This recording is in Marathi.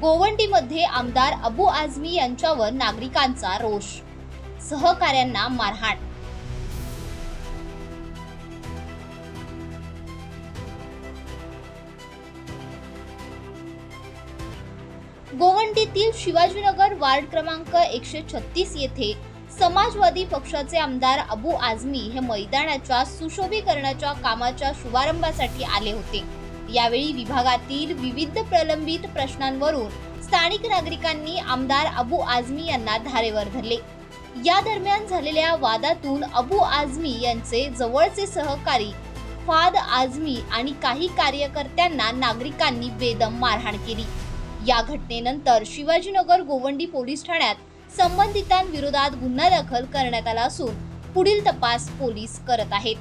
गोवंडीमध्ये आमदार अबू आझमी यांच्यावर नागरिकांचा रोष. सहकाऱ्यांना मारहाण. गोवंडीतील शिवाजीनगर वार्ड क्रमांक एकशे छत्तीस येथे समाजवादी पक्षाचे आमदार अबू आझमी हे मैदानाच्या सुशोभीकरणाच्या कामाच्या शुभारंभासाठी आले होते. यावेळी विभागातील विविध प्रलंबित प्रश्नांवरून स्थानिक नागरिकांनी आमदार अबू आझमी यांना धारेवर धरले. या दरम्यान झालेल्या वादातून अबू आझमी यांचे जवळचे सहकारी फाद आझमी आणि काही कार्यकर्त्यांना नागरिकांनी बेदम मारहाण केली. या घटनेनंतर शिवाजीनगर गोवंडी पोलीस ठाण्यात संबंधितांविरोधात गुन्हा दाखल करण्यात आला असून पुढील तपास पोलीस करत आहेत.